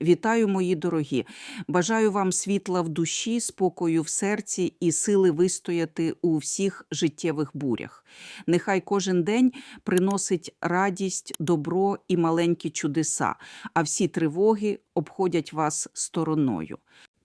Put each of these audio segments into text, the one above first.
Вітаю, мої дорогі! Бажаю вам світла в душі, спокою в серці і сили вистояти у всіх життєвих бурях. Нехай кожен день приносить радість, добро і маленькі чудеса, а всі тривоги обходять вас стороною.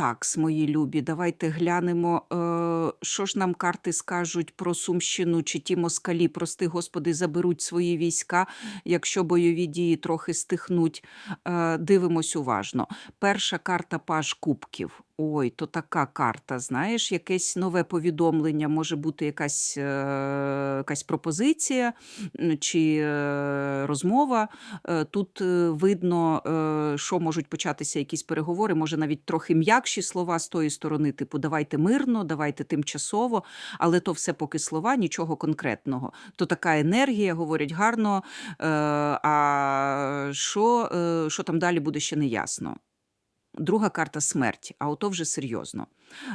Так, мої любі, давайте глянемо, е, що ж нам карти скажуть про Сумщину, чи ті москалі, прости Господи, заберуть свої війська, якщо бойові дії трохи стихнуть. Е, дивимось уважно. Перша карта Паж Кубків. Ой, то така карта, знаєш, якесь нове повідомлення, може бути якась, е, якась пропозиція чи е, розмова. Е, Тут е, видно, е, що можуть початися якісь переговори, може навіть трохи м'якші слова з тої сторони, типу давайте мирно, давайте тимчасово, але то все поки слова, нічого конкретного. То така енергія, говорять гарно, е, а що, е, що там далі буде ще не ясно. Друга карта смерті, а ото вже серйозно.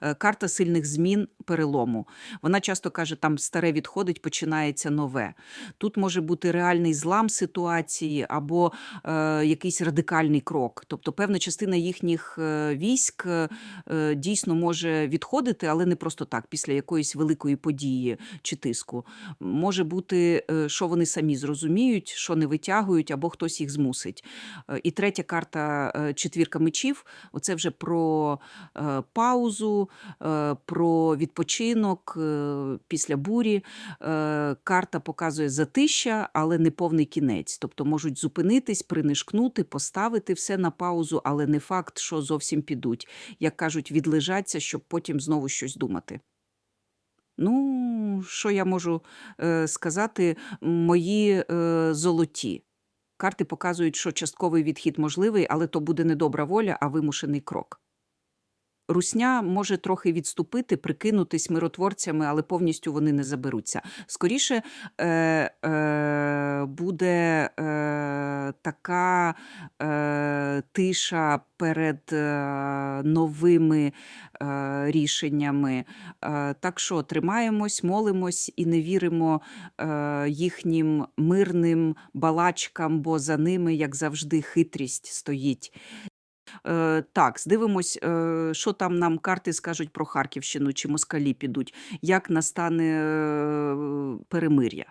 Е, Карта сильних змін, перелому. Вона часто каже, там старе відходить, починається нове. Тут може бути реальний злам ситуації або е, якийсь радикальний крок. Тобто певна частина їхніх е, військ е, е, дійсно може відходити, але не просто так, після якоїсь великої події чи тиску. Може бути, е, що вони самі зрозуміють, що не витягують, або хтось їх змусить. Е, І третя карта е, четвірка мечів. Оце вже про е, паузу, е, про відпочинок е, після бурі. Е, Карта показує затища, але не повний кінець. Тобто можуть зупинитись, принишкнути, поставити все на паузу, але не факт, що зовсім підуть. Як кажуть, відлежаться, щоб потім знову щось думати. Ну, що я можу е, сказати, мої е, золоті. Карти показують, що частковий відхід можливий, але то буде не добра воля, а вимушений крок. Русня може трохи відступити, прикинутись миротворцями, але повністю вони не заберуться. Скоріше е, е, буде е, така е, тиша перед е, новими е, рішеннями. Е, так що тримаємось, молимось і не віримо е, їхнім мирним балачкам, бо за ними, як завжди, хитрість стоїть. Е, так, здивимось, е, що там нам карти скажуть про Харківщину, чи москалі підуть, як настане е, перемир'я.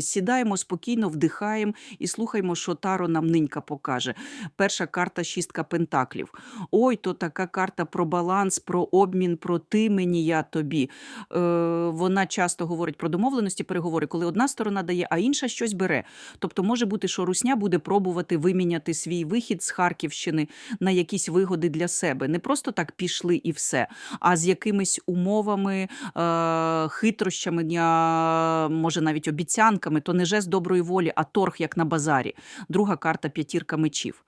Сідаємо спокійно, вдихаємо і слухаємо, що Таро нам нинька покаже. Перша карта шістка пентаклів. Ой, то така карта про баланс, про обмін, про ти мені, я тобі. Е, вона часто говорить про домовленості, переговори, коли одна сторона дає, а інша щось бере. Тобто може бути, що Русня буде пробувати виміняти свій вихід з Харківщини на якісь вигоди для себе. Не просто так пішли і все, а з якимись умовами, е, хитрощами, може навіть обіцянками, то не жест доброї волі, а торг, як на базарі. Друга карта п'ятірка мечів.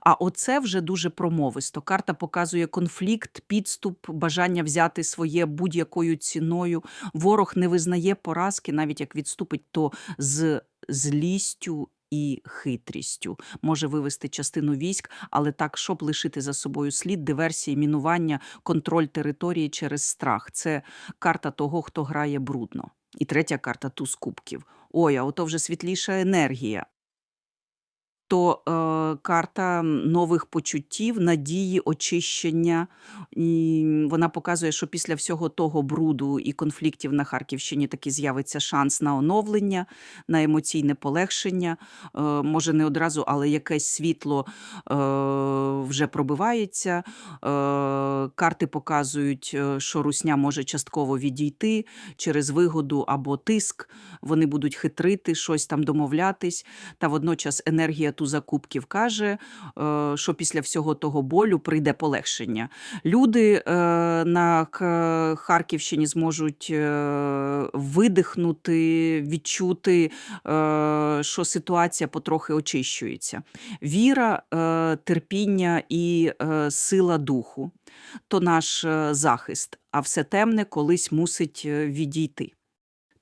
А оце вже дуже промовисто. Карта показує конфлікт, підступ, бажання взяти своє будь-якою ціною. Ворог не визнає поразки, навіть як відступить, то з злістю. І хитрістю може вивести частину військ, але так, щоб лишити за собою слід, диверсії, мінування, контроль території через страх. Це карта того, хто грає брудно. І третя карта туз кубків. Ой, а ото вже світліша енергія. То е, карта нових почуттів, надії, очищення. І вона показує, що після всього того бруду і конфліктів на Харківщині таки з'явиться шанс на оновлення, на емоційне полегшення. Е, може, не одразу, але якесь світло е, вже пробивається. Е, карти показують, е, що русня може частково відійти через вигоду або тиск. Вони будуть хитрити, щось там домовлятись. Та водночас енергія туза кубків каже, е, що після всього того болю прийде полегшення. Люди е, на Харківщині зможуть е, видихнути, відчути, що ситуація потрохи очищується. Віра, терпіння і сила духу то наш захист, а все темне колись мусить відійти.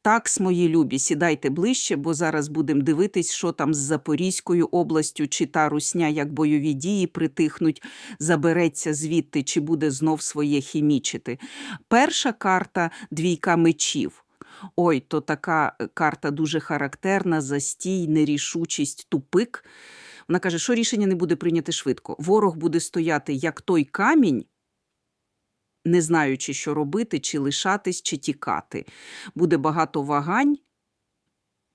Так, мої любі, сідайте ближче, бо зараз будемо дивитись, що там з Запорізькою областю, чи та русня, як бойові дії притихнуть, забереться звідти, чи буде знов своє хімічити. Перша карта двійка мечів. Ой, то така е, карта дуже характерна, застій, нерішучість, тупик. Вона каже, що рішення не буде прийняте швидко. Ворог буде стояти як той камінь, не знаючи, що робити, чи лишатись, чи тікати. Буде багато вагань,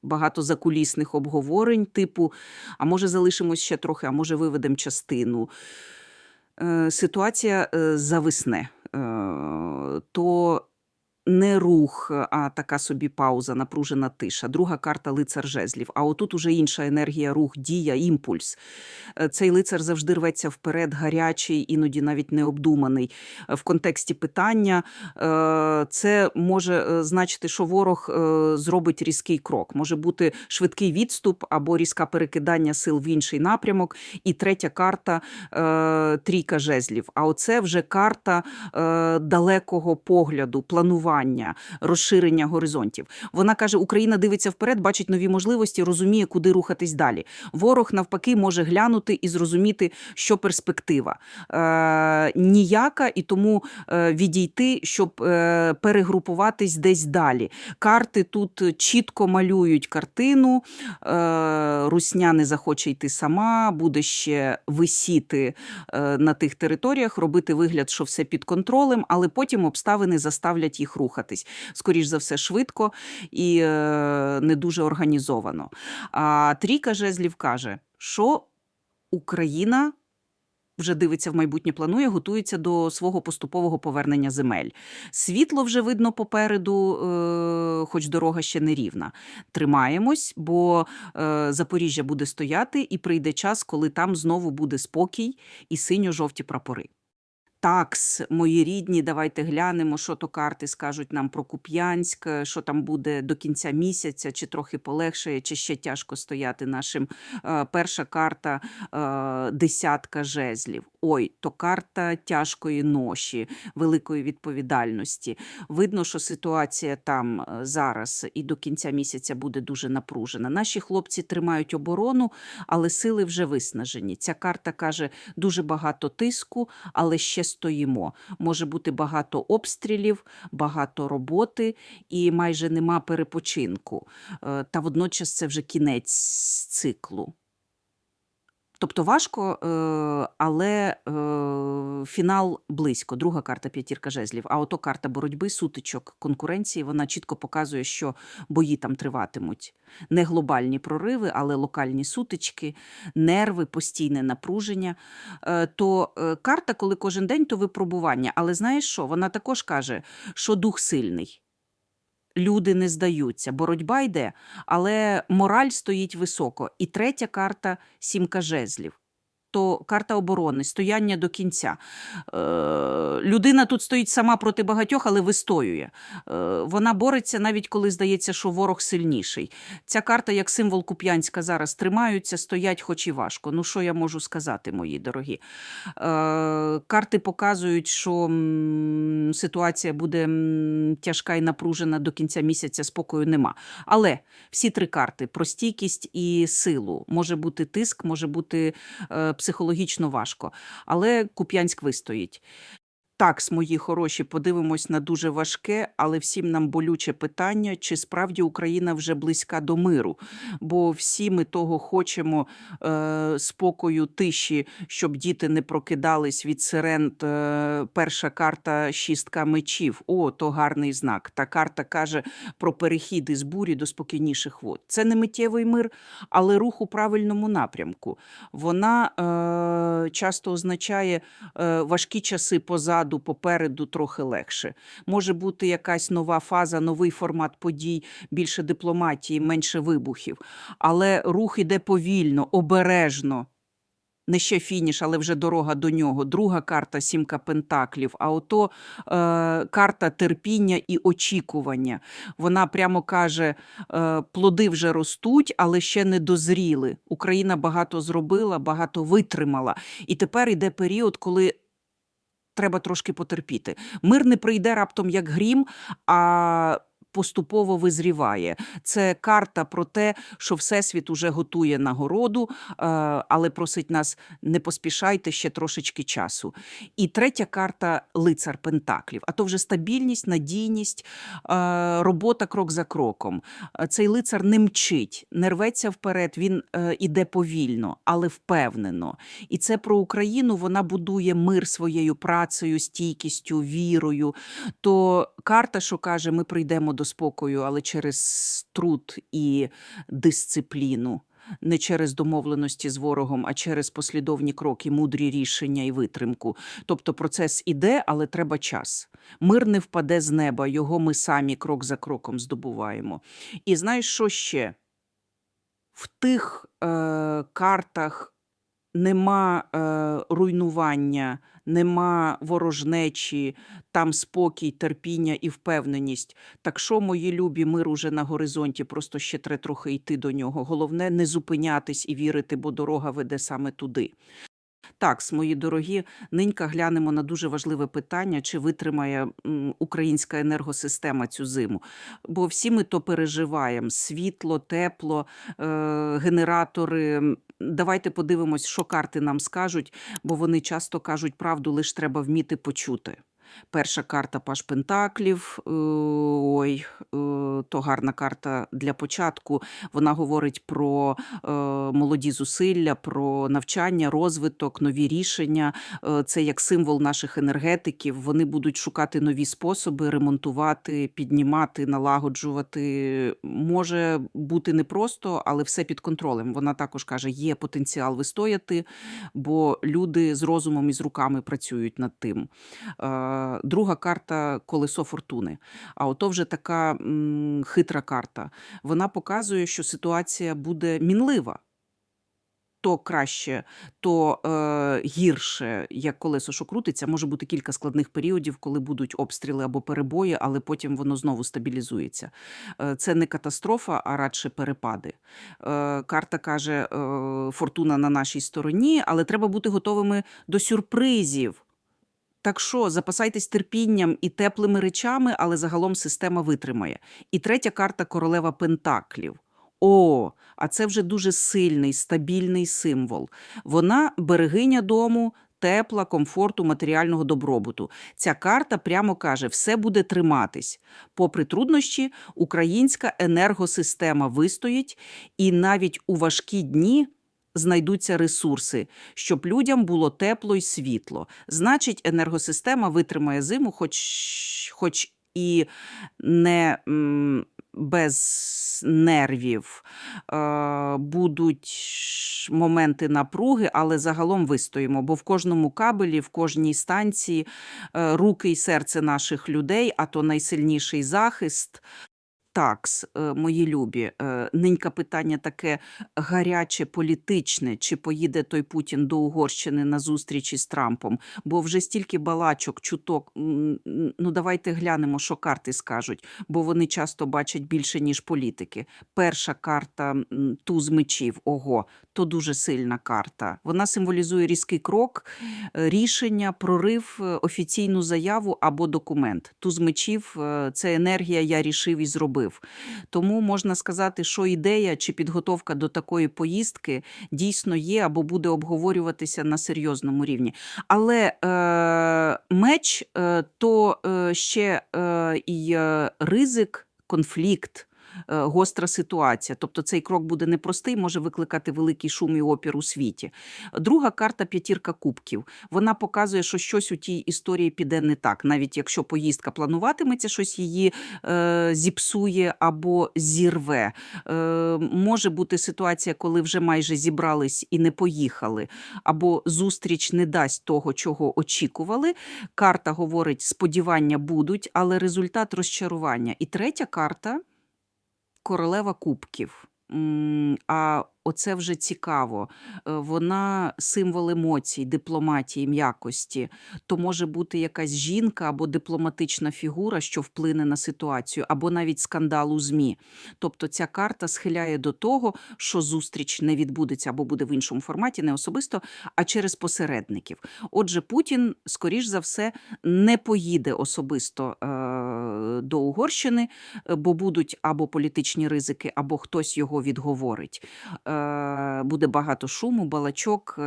багато закулісних обговорень, типу, а може залишимось ще трохи, а може виведемо частину. Е, Ситуація е, зависне. Е, То не рух, а така собі пауза, напружена тиша. Друга карта лицар жезлів. А отут уже інша енергія, рух, дія, імпульс. Е, Цей лицар завжди рветься вперед, гарячий, іноді навіть необдуманий. Е, В контексті питання е, це може значити, що ворог зробить різкий крок. Може бути швидкий відступ або різке перекидання сил в інший напрямок. І третя карта трійка жезлів. А оце вже карта далекого погляду, планування, розширення горизонтів. Вона каже: Україна дивиться вперед, бачить нові можливості, розуміє, куди рухатись далі. Ворог навпаки може глянути і зрозуміти, що перспектива е, ніяка, і тому е, відійти, щоб е, перегрупуватись десь далі. Карти тут чітко малюють картину. Е, Русня не захоче йти сама, буде ще висіти е, на тих територіях, робити вигляд, що все під контролем, але потім обставини заставлять їх рухатись. Скоріш за все, швидко і е, не дуже організовано. А трійка жезлів каже, що Україна. Вже дивиться в майбутнє, планує, готується до свого поступового повернення земель. Світло вже видно попереду, е, хоч дорога ще не рівна. Тримаємось, бо е, Запоріжжя буде стояти, і прийде час, коли там знову буде спокій і синьо-жовті прапори. Такс, мої рідні, давайте глянемо, що то карти скажуть нам про Куп'янськ, е, що там буде до кінця місяця, чи трохи полегшає, чи ще тяжко стояти нашим. Е, Перша карта е, десятка жезлів. Ой, то карта тяжкої ноші, великої відповідальності. Видно, що ситуація там зараз і до кінця місяця буде дуже напружена. Наші хлопці тримають оборону, але сили вже виснажені. Ця карта каже дуже багато тиску, але ще стоїмо. Може бути багато обстрілів, багато роботи і майже нема перепочинку. Е, Та водночас це вже кінець циклу. Тобто важко, е, але е, фінал близько. Друга карта п'ятірка жезлів. А ото карта боротьби, сутичок, конкуренції. Вона чітко показує, що бої там триватимуть. Не глобальні прориви, але локальні сутички, нерви, постійне напруження. Е, То карта, коли кожен день, то випробування. Але знаєш що? Вона також каже, що дух сильний. Люди не здаються, боротьба йде, але мораль стоїть високо. І третя карта сімка жезлів. То карта оборони, стояння до кінця. Е, людина тут стоїть сама проти багатьох, але вистоює. Е, вона бореться навіть коли здається, що ворог сильніший. Ця карта, як символ Куп'янська, зараз тримаються, стоять, хоч і важко. Ну, що я можу сказати, мої дорогі? Е, карти показують, що ситуація буде тяжка і напружена до кінця місяця, спокою нема. Але всі три карти про стійкість і силу. Може бути тиск, може бути е, психологічно важко. Але Куп'янськ вистоїть. Так, мої хороші, подивимось на дуже важке, але всім нам болюче питання, чи справді Україна вже близька до миру. Бо всі ми того хочемо е, спокою, тиші, щоб діти не прокидались від сирен. Е, перша карта шістка мечів. О, то гарний знак. Та карта каже про перехід із бурі до спокійніших вод. Це не миттєвий мир, але рух у правильному напрямку. Вона е, часто означає е, важкі часи позаду, попереду трохи легше. Може бути якась нова фаза, новий формат подій, більше дипломатії, менше вибухів. Але рух іде повільно, обережно. Не ще фініш, але вже дорога до нього. Друга карта сімка пентаклів. А ото е, карта терпіння і очікування. Вона прямо каже: е, плоди вже ростуть, але ще не дозріли. Україна багато зробила, багато витримала. І тепер іде період, коли. Треба трошки потерпіти. Мир не прийде раптом як грім, а поступово визріває. Це карта про те, що Всесвіт уже готує нагороду, е, але просить нас не поспішайте ще трошечки часу. І третя карта лицар Пентаклів. А то вже стабільність, надійність, е, робота крок за кроком. Е, Цей лицар не мчить, не рветься вперед, він іде повільно, але впевнено. І це про Україну. Вона будує мир своєю працею, стійкістю, вірою. То карта, що каже, ми прийдемо до спокою, але через труд і дисципліну. Не через домовленості з ворогом, а через послідовні кроки, мудрі рішення і витримку. Тобто процес іде, але треба час. Мир не впаде з неба, його ми самі крок за кроком здобуваємо. І знаєш, що ще? В тих е, картах нема е, руйнування, нема ворожнечі, там спокій, терпіння і впевненість. Так що, мої любі, мир уже на горизонті, просто ще треба трохи йти до нього. Головне не зупинятись і вірити, бо дорога веде саме туди. Так, мої дорогі, нинька глянемо на дуже важливе питання, чи витримає українська енергосистема цю зиму. Бо всі ми то переживаємо: світло, тепло, е, генератори. Давайте подивимось, що карти нам скажуть, бо вони часто кажуть правду, лише треба вміти почути. Перша карта Паш Пентаклів. е, Ой, е, то гарна карта для початку. Вона говорить про е, молоді зусилля, про навчання, розвиток, нові рішення. Це як символ наших енергетиків. Вони будуть шукати нові способи ремонтувати, піднімати, налагоджувати. Може бути непросто, але все під контролем. Вона також каже, є потенціал вистояти, бо люди з розумом і з руками працюють над тим. Друга карта колесо фортуни. А ото вже така м, хитра карта. Вона показує, що ситуація буде мінлива. То краще, то е, гірше, як колесо, що крутиться, може бути кілька складних періодів, коли будуть обстріли або перебої, але потім воно знову стабілізується. Е, це не катастрофа, а радше перепади. Е, карта каже, е, фортуна на нашій стороні, але треба бути готовими до сюрпризів. Так що запасайтесь терпінням і теплими речами, але загалом система витримає. І третя карта королева Пентаклів. О, а це вже дуже сильний, стабільний символ. Вона берегиня дому, тепла, комфорту, матеріального добробуту. Ця карта прямо каже: все буде триматись. Попри труднощі, українська енергосистема вистоїть, і навіть у важкі дні знайдуться ресурси, щоб людям було тепло і світло. Значить, енергосистема витримає зиму, хоч, хоч і не без нервів. Е, будуть моменти напруги, але загалом вистоїмо, бо в кожному кабелі, в кожній станції е, руки і серце наших людей, а то найсильніший захист. Такс, е, мої любі, е, нинька питання таке гаряче, політичне, чи поїде той Путін до Угорщини на зустріч із Трампом, бо вже стільки балачок, чуток. Ну, давайте глянемо, що карти скажуть, бо вони часто бачать більше, ніж політики. Перша карта туз мечів. Ого, то дуже сильна карта. Вона символізує різкий крок, е, рішення, прорив, офіційну заяву або документ. Туз мечів це енергія, я рішив і зробив. Тому можна сказати, що ідея чи підготовка до такої поїздки дійсно є або буде обговорюватися на серйозному рівні. Але е, меч е, то е, ще е, і е, ризик, конфлікт. Е, Гостра ситуація, тобто цей крок буде непростий, може викликати великий шум і опір у світі. Друга карта п'ятірка кубків. Вона показує, що щось у тій історії піде не так, навіть якщо поїздка плануватиметься, щось її е, зіпсує або зірве. Е, може бути ситуація, коли вже майже зібрались і не поїхали, або зустріч не дасть того, чого очікували. Карта говорить, сподівання будуть, але результат розчарування. І третя карта королева кубків. А оце вже цікаво. Е, Вона символ емоцій, дипломатії, м'якості. То може бути якась жінка або дипломатична фігура, що вплине на ситуацію, або навіть скандал у ЗМІ. Тобто ця карта схиляє до того, що зустріч не відбудеться або буде в іншому форматі, не особисто, а через посередників. Отже, Путін, скоріш за все, не поїде особисто е- до Угорщини, е, бо будуть або політичні ризики, або хтось його відговорить. Е, Буде багато шуму, балачок. е,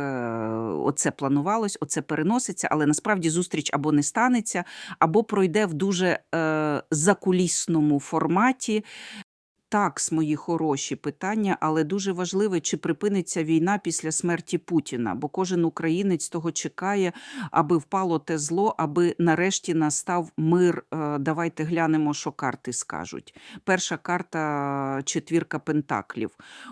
Оце планувалось, оце переноситься, але насправді зустріч або не станеться, або пройде в дуже закулісному форматі. Так, мої хороші питання, але дуже важливе, чи припиниться війна після смерті Путіна, бо кожен українець того чекає, аби впало те зло, аби нарешті настав мир. Е, Давайте глянемо, що карти скажуть. Перша карта четвірка пентаклів.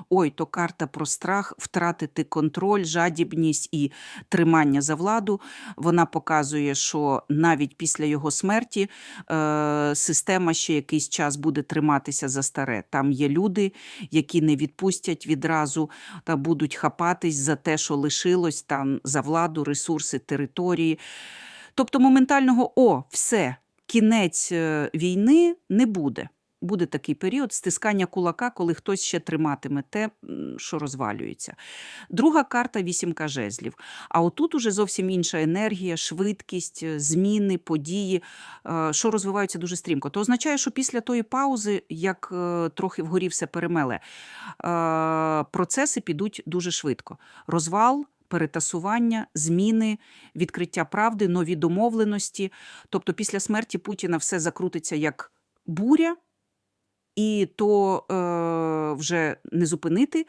Ой, то карта про страх, втратити контроль, жадібність і тримання за владу. Вона показує, що навіть після його смерті е, система ще якийсь час буде триматися за старе. Там є люди, які не відпустять відразу та будуть хапатись за те, що лишилось там за владу, ресурси, території. Тобто моментального о, все, кінець е, війни не буде. Буде такий період стискання кулака, коли хтось ще триматиме те, що розвалюється. Друга карта вісімка жезлів. А отут уже зовсім інша енергія, швидкість, е, зміни, події, е, що розвиваються дуже стрімко. То означає, що після тої паузи, як е, трохи вгорі все перемеле, процеси підуть дуже швидко. Розвал. Перетасування, зміни, відкриття правди, нові домовленості. Тобто, після смерті Путіна все закрутиться як буря, і то е, вже не зупинити.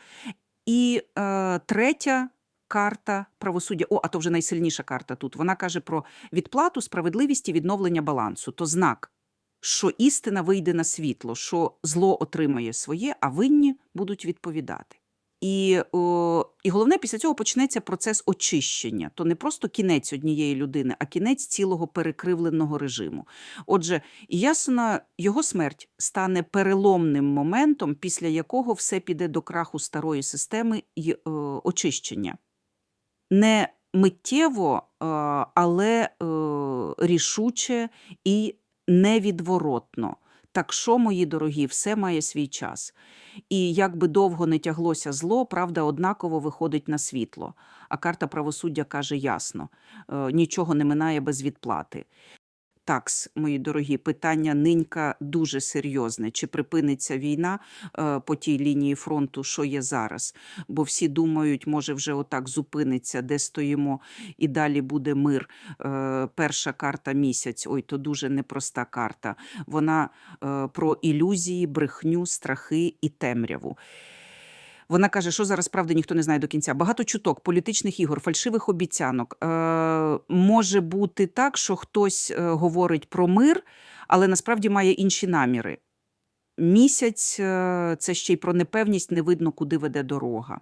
І е, третя карта правосуддя. О, а то вже найсильніша карта тут. Вона каже про відплату, справедливість і відновлення балансу. То знак, що істина вийде на світло, що зло отримає своє, а винні будуть відповідати. І, о, і головне, після цього почнеться процес очищення. То не просто кінець однієї людини, а кінець цілого перекривленого режиму. Отже, ясно, його смерть стане переломним моментом, після якого все піде до краху старої системи і е, очищення. Не миттєво, е, але е, рішуче і невідворотно. Так що, мої дорогі, все має свій час. І як би довго не тяглося зло, правда однаково виходить на світло. А карта правосуддя каже ясно: е, нічого не минає без відплати. Такс, мої дорогі, питання нинька дуже серйозне. Чи припиниться війна е, по тій лінії фронту, що є зараз? Бо всі думають, може, вже отак зупиниться, де стоїмо, і далі буде мир. Е, перша карта місяць. Ой, то дуже непроста карта. Вона е, про ілюзії, брехню, страхи і темряву. Вона каже, що зараз правди ніхто не знає до кінця. Багато чуток, політичних ігор, фальшивих обіцянок. Е, може бути так, що хтось е, говорить про мир, але насправді має інші наміри. Місяць е, це ще й про непевність, не видно, куди веде дорога.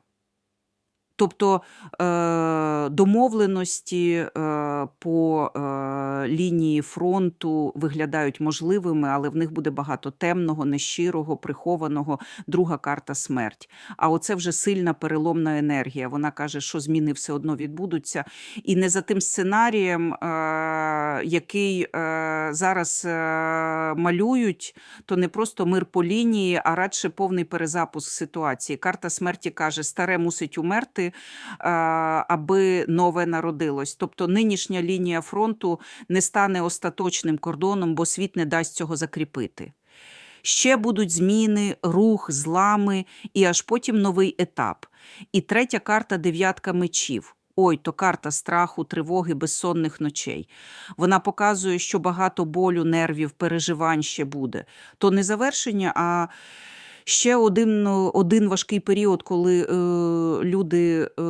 Тобто е, домовленості е, по е, лінії фронту виглядають можливими, але в них буде багато темного, нещирого, прихованого. Друга карта смерть. А оце вже сильна переломна енергія. Вона каже, що зміни все одно відбудуться. І не за тим сценарієм, який зараз малюють, то не просто мир по лінії, а радше повний перезапуск ситуації. Карта смерті каже, старе мусить умерти, е, аби нове народилось. Тобто нинішня лінія фронту не стане остаточним кордоном, бо світ не дасть цього закріпити. Ще будуть зміни, рух, злами, і аж потім новий етап. І третя карта дев'ятка мечів. Ой, то карта страху, тривоги, безсонних ночей. Вона показує, що багато болю, нервів, переживань ще буде. То не завершення, а ще один, ну, один важкий період, коли е, люди е,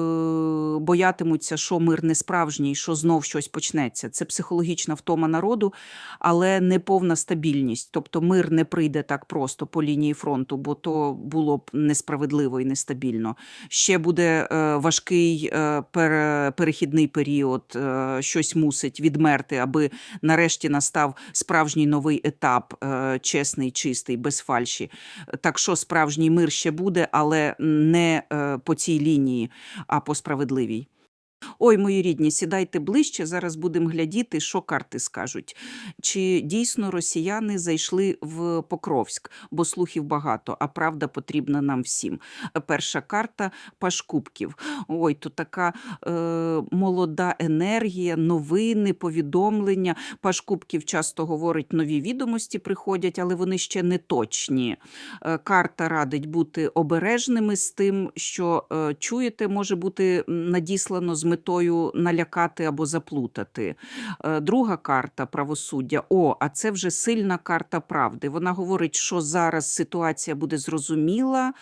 боятимуться, що мир не справжній, що знов щось почнеться. Це психологічна втома народу, але не повна стабільність. Тобто мир не прийде так просто по лінії фронту, бо то було б несправедливо і нестабільно. Ще буде е, важкий е, пере, перехідний період, е, щось мусить відмерти, аби нарешті настав справжній новий етап, е, чесний, чистий, без фальші. Так що справжній мир ще буде, але не е, по цій лінії, а по справедливій. Ой, мої рідні, сідайте ближче, зараз будемо глядіти, що карти скажуть. Чи дійсно росіяни зайшли в Покровськ, бо слухів багато, а правда потрібна нам всім. Перша карта Паш Кубків. Ой, то така е, молода енергія, новини, повідомлення. Паш Кубків часто говорить, нові відомості приходять, але вони ще не точні. Е, Карта радить бути обережними з тим, що е, чуєте, може бути надіслано з метою налякати або заплутати. Е, Друга карта правосуддя. О, а це вже сильна карта правди. Вона говорить, що зараз ситуація буде зрозуміла,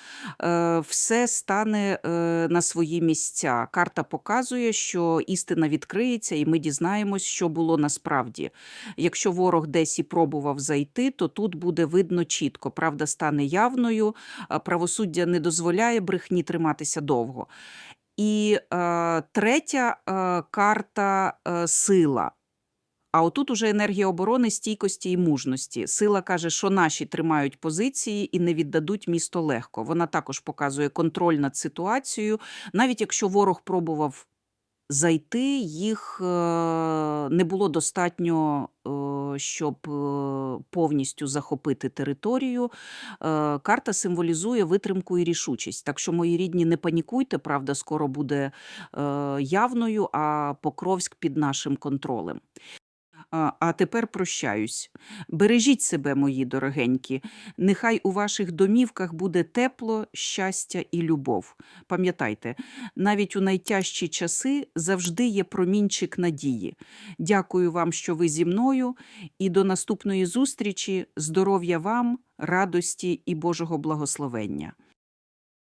е, все стане е, на свої місця. Карта показує, що істина відкриється, і ми дізнаємось, що було насправді. Якщо ворог десь і пробував зайти, то тут буде видно чітко. Правда стане явною, правосуддя не дозволяє брехні триматися довго. І е, третя е, карта е, сила. А отут уже енергія оборони, стійкості і мужності. Сила каже, що наші тримають позиції і не віддадуть місто легко. Вона також показує контроль над ситуацією. Навіть якщо ворог пробував зайти, їх е, не було достатньо, е, щоб е, повністю захопити територію. Е, Карта символізує витримку і рішучість. Так що, мої рідні, не панікуйте, правда, скоро буде е, явною, а Покровськ під нашим контролем. А, тепер прощаюсь. Бережіть себе, мої дорогенькі. Нехай у ваших домівках буде тепло, щастя і любов. Пам'ятайте, навіть у найтяжчі часи завжди є промінчик надії. Дякую вам, що ви зі мною, і до наступної зустрічі. Здоров'я вам, радості і Божого благословення.